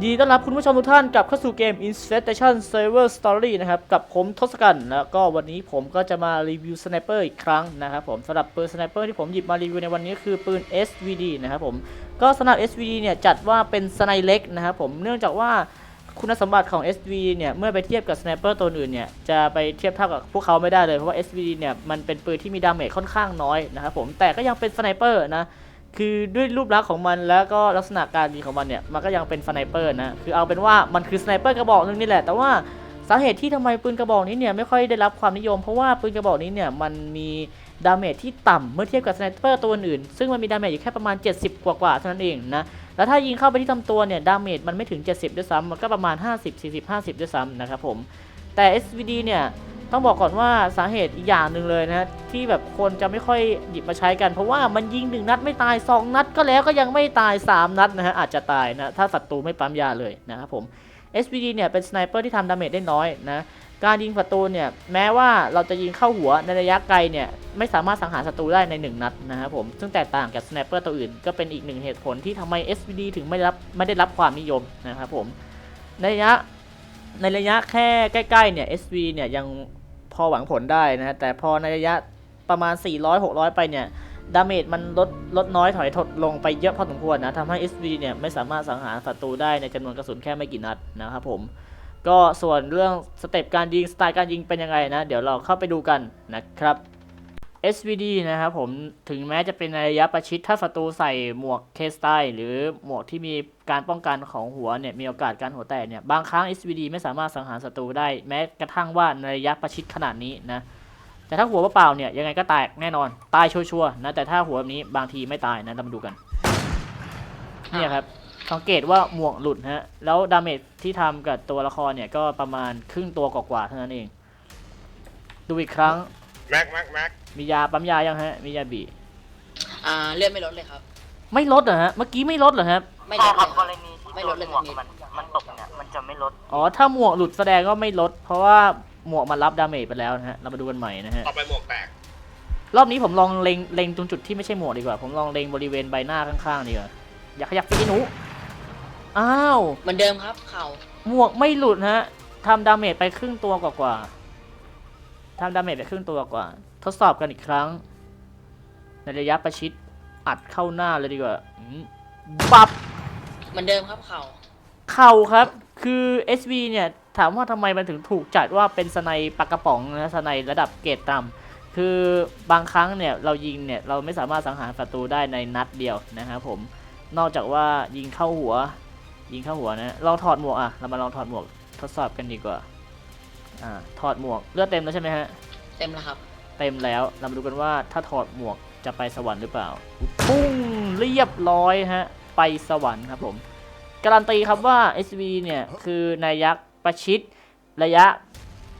ยินดีต้อนรับคุณผู้ชมทุกท่านกลับเข้าสู่เกม Infestation Server Story นะครับ กับผมทศกัณฐ์แล้วก็วันนี้ผมก็จะมารีวิวสไนเปอร์อีกครั้งนะครับผมสำหรับปืนสไนเปอร์ที่ผมหยิบมารีวิวในวันนี้คือปืน SVD นะครับผมก็สำหรับ SVD เนี่ยจัดว่าเป็นสไนเล็กนะครับผมเนื่องจากว่าคุณสมบัติของ SVD เนี่ยเมื่อไปเทียบกับสไนเปอร์ตัวอื่นเนี่ยจะไปเทียบเท่ากับพวกเขาไม่ได้เลยเพราะว่า SVD เนี่ยมันเป็นปืนที่มีดาเมจค่อนข้างน้อยนะครับผมแต่ก็ยังเป็นสไนเปอร์นะ คือด้วยรูปลักษณ์ของมันแล้วก็ลักษณะการยิงของมันเนี่ยมันก็ยังเป็นสไนเปอร์นะคือเอาเป็นว่ามันคือสไนเปอร์กระบอกนึงนี่แหละแต่ว่าสาเหตุที่ทำไมปืนกระบอกนี้เนี่ยไม่ค่อยได้รับความนิยม เพราะว่าปืนกระบอกนี้เนี่ยมันมีดาเมจที่ต่ำเมื่อเทียบกับสไนเปอร์ตัวอื่น ซึ่งมันมีดาเมจอยู่แค่ประมาณ 70 กว่าๆเท่านั้นเองนะแล้วถ้ายิงเข้าไปที่ลำตัวเนี่ยดาเมจมันไม่ถึง 70 ด้วยซ้ำมันก็ประมาณ 50 40 50 ด้วยซ้ำนะครับผมแต่ SVD เนี่ย ต้องบอกก่อนว่าสาเหตุอีกอย่างหนึ่งเลยนะที่แบบคนจะไม่ค่อยหยิบมาใช้กัน เพราะว่ามันยิงหนึ่งนัดไม่ตาย 2 นัดก็แล้วก็ยังไม่ตาย 3 นัดนะฮะอาจจะตายนะถ้าศัตรูไม่ปั๊มยาเลยนะครับผม SVD เนี่ยเป็นสไนเปอร์ที่ทำดาเมจได้น้อยนะการยิงศัตรูเนี่ยแม้ว่าเราจะยิงเข้าหัวในระยะไกลเนี่ยไม่สามารถสังหารศัตรูได้ใน 1 นัดนะครับผมซึ่งแตกต่างจากสไนเปอร์ตัวอื่นก็เป็นอีกหนึ่งเหตุผลที่ทำไม SVD ถึงไม่รับไม่ได้รับความนิยมนะครับผมในระยะในระยะแค่ใกล้ๆเนี่ย SV เนี่ยยัง พอหวังผลได้นะฮะแต่พอในระยะประมาณ 400-600 ไปเนี่ยดาเมจมันลดลดน้อยถอยถดลงไปเยอะพอสมควรนะทำให้ SV เนี่ยไม่สามารถสังหารศัตรูได้ในจำนวนกระสุนแค่ไม่กี่นัดนะครับผมก็ส่วนเรื่องสเต็ปการยิงสไตล์การยิงเป็นยังไงนะ เดี๋ยวเราเข้าไปดูกันนะครับ SVD นะครับผมถึงแม้จะเป็นในระยะประชิดถ้าศัตรูใส่หมวกเคสไตหรือหมวกที่มีการป้องกันของหัวเนี่ยมีโอกาสการหัวแตกเนี่ยบางครั้ง SVD ไม่สามารถสังหารศัตรูได้แม้กระทั่งว่าในระยะประชิดขนาดนี้นะแต่ถ้าหัวเปล่าเนี่ยยังไงก็แตกแน่นอนตายชัวร์ๆนะแต่ถ้าหัวแบบนี้บางทีไม่ตายนะเรามาดูกันเนี่ยครับสังเกตว่าหมวกหลุดฮะแล้วดาเมจที่ทำกับตัวละครเนี่ยก็ประมาณครึ่งตัวกว่าๆเท่านั้นเอง ดูอีกครั้งแม็กแม็กแม็ก มียาปั๊มยายังฮะ มียาบี อ่าเลื่อนไม่ลดเลยครับ ไม่ลดเหรอฮะ เมื่อกี้ไม่ลดเหรอครับ ไม่ลใช่ดคเลรับยกรณีที่ไม่โดลนดเลยหมวกครับมันมันตกเนี่ยมันจะไม่ลดอ๋อ ถ้าหมวกหลุดแสดงก็ไม่ลด เพราะว่าหมวกมันรับดาเมจไปแล้วนะฮะ เรามาดูกันใหม่นะฮะ ต่อไปหมวกแตก รอบนี้ผมลองเล็งเล็งตรงจุดที่ไม่ใช่หมวกดีกว่า ผมลองเล็งบริเวณใบหน้าข้างๆดีกว่า อย่าขยับสิหนู อ้าว เหมือนเดิมครับเข่าหมวกไม่หลุดฮะทำดาเมจไปครึ่งตัวกว่าๆทำดาเมจไปครึ่งตัวกว่า ทดสอบกันอีกครั้ง ในระยะประชิดอัดเข้าหน้าเลยดีกว่าอืมปับเหมือนเดิมครับเข่าเข่าครับ คือ SV เนี่ย ถามว่าทำไมมันถึงถูกจัดว่าเป็นสไนปากกระป๋องนะสไนระดับเกรดต่ำคือบางครั้งเนี่ย เรายิงเนี่ย เราไม่สามารถสังหารศัตรูได้ในนัดเดียวนะครับผมนอกจากว่ายิงเข้าหัว ยิงเข้าหัวนะลองถอดหมวกอะเรามาลองถอดหมวกทดสอบกันดีกว่าอ่าถอดหมวกเลือดเต็มแล้วใช่ไหมฮะเต็มแล้วครับ เต็มแล้ว เรามาดูกันว่าถ้าถอดหมวกจะไปสวรรค์หรือเปล่า ปุ้งเรียบร้อยฮะ ไปสวรรค์ครับผม การันตีครับว่า SV เนี่ย คือในยักษ์ประชิด ระยะ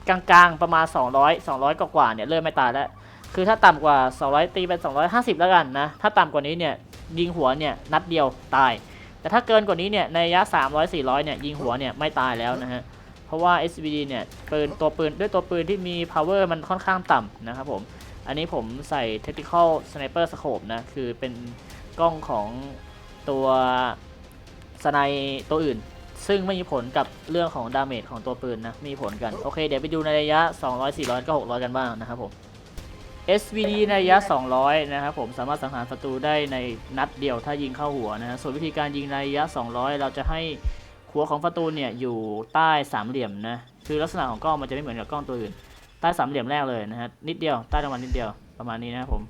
กลางๆ ประมาณ 200 200 กว่าๆเนี่ย เริ่มไม่ตายแล้ว คือถ้าต่ำกว่า 200 ตีเป็น 250 แล้วกันนะ ถ้าต่ำกว่านี้เนี่ย ยิงหัวเนี่ย นัดเดียวตาย แต่ถ้าเกินกว่านี้เนี่ยในระยะ 300 400 เนี่ย ยิงหัวเนี่ยไม่ตายแล้วนะฮะ ราะว่า SVD เนี่ยปืนตัวปืนด้วยตัวปืนที่มี power มันค่อนข้างต่ำนะครับผม อันนี้ผมใส่ tactical sniper scope นะ คือเป็นกล้องของตัวสไนตัวอื่น ซึ่งไม่มีผลกับเรื่องของดาเมจของตัวปืนนะ มีผลกัน โอเค เดี๋ยวไปดูในระยะ 200 400 ก็ 600 กันบ้างนะครับผม SVD ในระยะ 200 นะครับผมสามารถสังหารศัตรูได้ในนัดเดียวถ้ายิงเข้าหัวนะ ส่วนวิธีการยิงในระยะ 200 เราจะให้ หัวของศัตรูเนี่ยอยู่ใต้สามเหลี่ยมนะคือลักษณะของกล้องมันจะไม่เหมือนกับกล้องตัวอื่น ใต้สามเหลี่ยมแรกเลยนะฮะนิดเดียวใต้รางวัลนิดเดียวประมาณนี้นะครับผม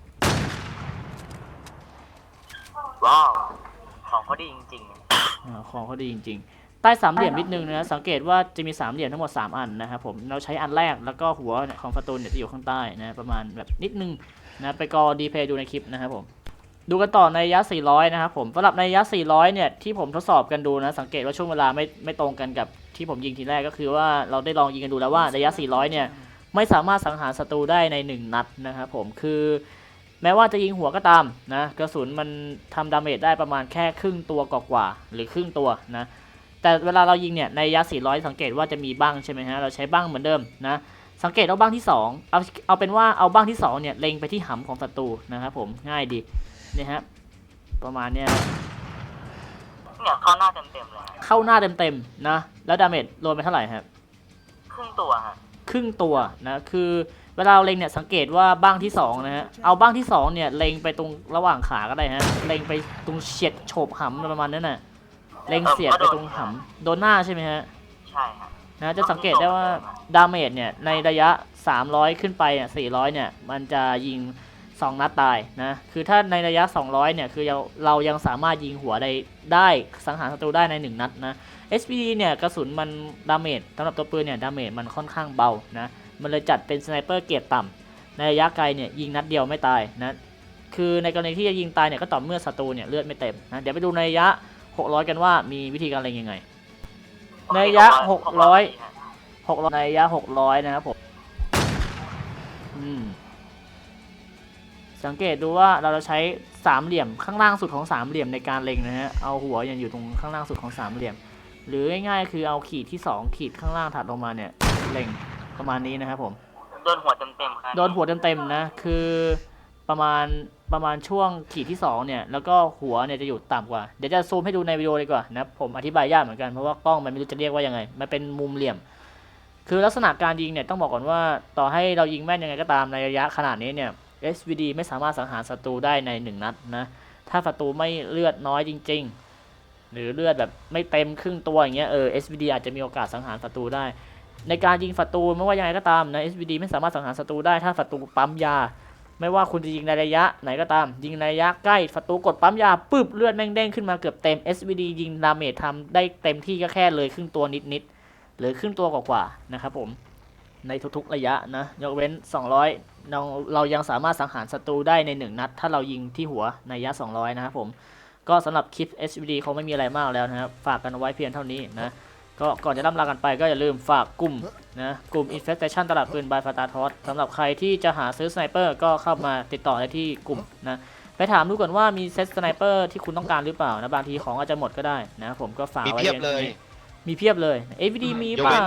ว้าวของเขาดีจริงๆอาของเขาดีจริง ๆ ใต้สามเหลี่ยมนิดนึงนะสังเกตว่าจะมีสามเหลี่ยมทั้งหมด 3 อันนะครับผมเราใช้อันแรกแล้วก็หัวเนี่ยของประตูเนี่ยจะอยู่ข้างใต้นะประมาณแบบนิดนึงนะไปกอดีเพย์ดูในคลิปนะครับผม ดูกันต่อในระยะ 400 นะครับผมสำหรับในระยะ 400 เนี่ยที่ผมทดสอบกันดูนะ สังเกตว่าช่วงเวลาไม่ไม่ตรงกันกับที่ผมยิงทีแรกก็คือว่าเราได้ลองยิงกันดูแล้วว่าระยะ 400 เนี่ยไม่สามารถสังหารศัตรูได้ใน 1 นัดนะครับผมคือแม้ว่าจะยิงหัวก็ตามนะกระสุนมันทำดาเมจได้ประมาณแค่ครึ่งตัวกว่าๆหรือครึ่งตัวนะแต่เวลาเรายิงเนี่ยในระยะ 400 สังเกตว่าจะมีบ้างใช่ไหมฮะเราใช้บ้างเหมือนเดิมนะสังเกตเอาบ้างที่ 2 เอาเอาเป็นว่าเอาบ้างที่2เนี่ยเล็งไปที่หำของศัตรูนะครับผมง่ายดี นี่ฮะประมาณเนี้ยเนี่ยเข้าหน้าเต็มๆเลยเข้าหน้าเต็มๆนะ แล้วดาเมจรวมไปเท่าไหร่ครับครึ่งตัวฮะครึ่งตัวนะคือเวลาเราเล็งเนี่ยสังเกตว่าบ้างที่สองนะฮะเอาบ้างที่สองเนี่ยเล็งไปตรงระหว่างขาก็ได้ฮะเล็งไปตรงเฉียดโฉบหำประมาณนั้นน่ะเล็งเสียดไปตรงหำโดนหน้าใช่ไหมฮะใช่ฮะนะจะสังเกตได้ว่าดาเมจเนี่ยในระยะ 300 ขึ้นไปเนี่ย400 เนี่ย มันจะยิง 2 นัดตายนะ คือถ้าในระยะ 200 เนี่ย คือเราเรายังสามารถยิงหัวได้ได้สังหารศัตรูได้ใน 1 นัดนะ SPD เนี่ยกระสุนมันดาเมจสำหรับตัวปืนเนี่ยดาเมจมันค่อนข้างเบานะ มันเลยจัดเป็นสไนเปอร์เกรดต่ำในระยะไกลเนี่ยยิงนัดเดียวไม่ตายนะ คือในกรณีที่จะยิงตายเนี่ยก็ต่อเมื่อศัตรูเนี่ยเลือดไม่เต็มนะ เดี๋ยวไปดูในระยะ 600 กันว่ามีวิธีการเล็งยังไง ในระยะ 600หกร้อยในระยะหกร้อยนะครับผม อืม สังเกตดูว่าเราจะใช้สามเหลี่ยมข้างล่างสุดของสามเหลี่ยมในการเล็งนะฮะ เอาหัวยังอยู่ตรงข้างล่างสุดของสามเหลี่ยม หรือง่ายๆคือเอาขีดที่สองขีดข้างล่างถัดลงมาเนี่ยเล็งประมาณนี้นะครับผม โดนหัวเต็มๆครับโดนหัวเต็มๆนะ คือประมาณประมาณช่วงขีดที่สองเนี่ย แล้วก็หัวเนี่ยจะอยู่ต่ำกว่า เดี๋ยวจะซูมให้ดูในวิดีโอดีกว่านะผมอธิบายยากเหมือนกันเพราะว่ากล้องมันไม่รู้จะเรียกว่ายังไง มันเป็นมุมเหลี่ยม คือลักษณะการยิงเนี่ยต้องบอกก่อนว่า ต่อให้เรายิงแม่นยังไงก็ตามในระยะขนาดนี้เนี่ย SVD ไม่สามารถสังหารศัตรูได้ในหนึ่งนัดนะ ถ้าศัตรูไม่เลือดน้อยจริง ๆ หรือเลือดแบบไม่เต็มครึ่งตัวอย่างเงี้ยเออ SVD อาจจะมีโอกาสสังหารศัตรูได้ ในการยิงศัตรูไม่ว่ายังไงก็ตามนะ SVD ไม่สามารถสังหารศัตรูได้ถ้าศัตรูปั๊มยา ไม่ว่าคุณจะยิงในระยะไหนก็ตาม ยิงในระยะใกล้ศัตรูกดปั๊มยาปึ๊บเลือดแม่งเด้งขึ้นมาเกือบเต็ม SVD ยิงดาเมจทำได้เต็มที่ก็แค่เลยครึ่งตัวนิดๆหรือครึ่งตัวกว่าๆนะครับผม ในทุกๆระยะนะ ยกเว้น 200 เราเรายังสามารถสังหารศัตรูได้ใน 1 นัด ถ้าเรายิงที่หัวในระยะ 200 นะครับผม ก็สำหรับคลิป SVD คงไม่มีอะไรมากแล้วนะครับ ฝากกันไว้เพียงเท่านี้นะ ก็ก่อนจะล่ำลากันไปก็อย่าลืมฝากกลุ่มนะกลุ่ม Infestation ตลาดปืนบายฟาตาทอสสำหรับใครที่จะหาซื้อสไนเปอร์ก็เข้ามาติดต่อได้ที่กลุ่มนะไปถามดูก่อนว่ามีเซตสไนเปอร์ที่คุณต้องการหรือเปล่านะบางทีของอาจจะหมดก็ได้นะผมก็ฝากไว้เพียบเลย มีเพียบเลย AVD มียกเปเว้นล่า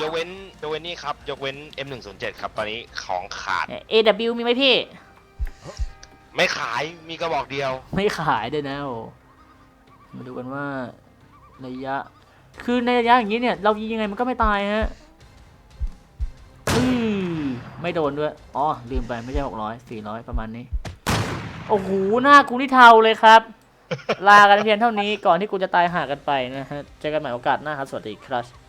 ยกเว้นยกเว้นนี่ครับ ยกเว้น M107 ครับ ตอนนี้ของขาด AW มีไหมพี่ ไม่ขายมีกระบอกเดียว ไม่ขายด้วยนะโอ้มาดูกันว่าระยะ คือในระยะอย่างนี้เนี่ย เรายิงยังไงมันก็ไม่ตายฮะอือไม่โดนด้วย อ๋อ ลืมไปไม่ใช่หกร้อยสี่ร้อยประมาณนี้ โอ้โห หน้ากูนี่เทาเลยครับ ลากันเพียงเท่านี้ก่อนที่กูจะตายหากันไปนะฮะ เจอกันใหม่โอกาสหน้าครับ สวัสดีครับ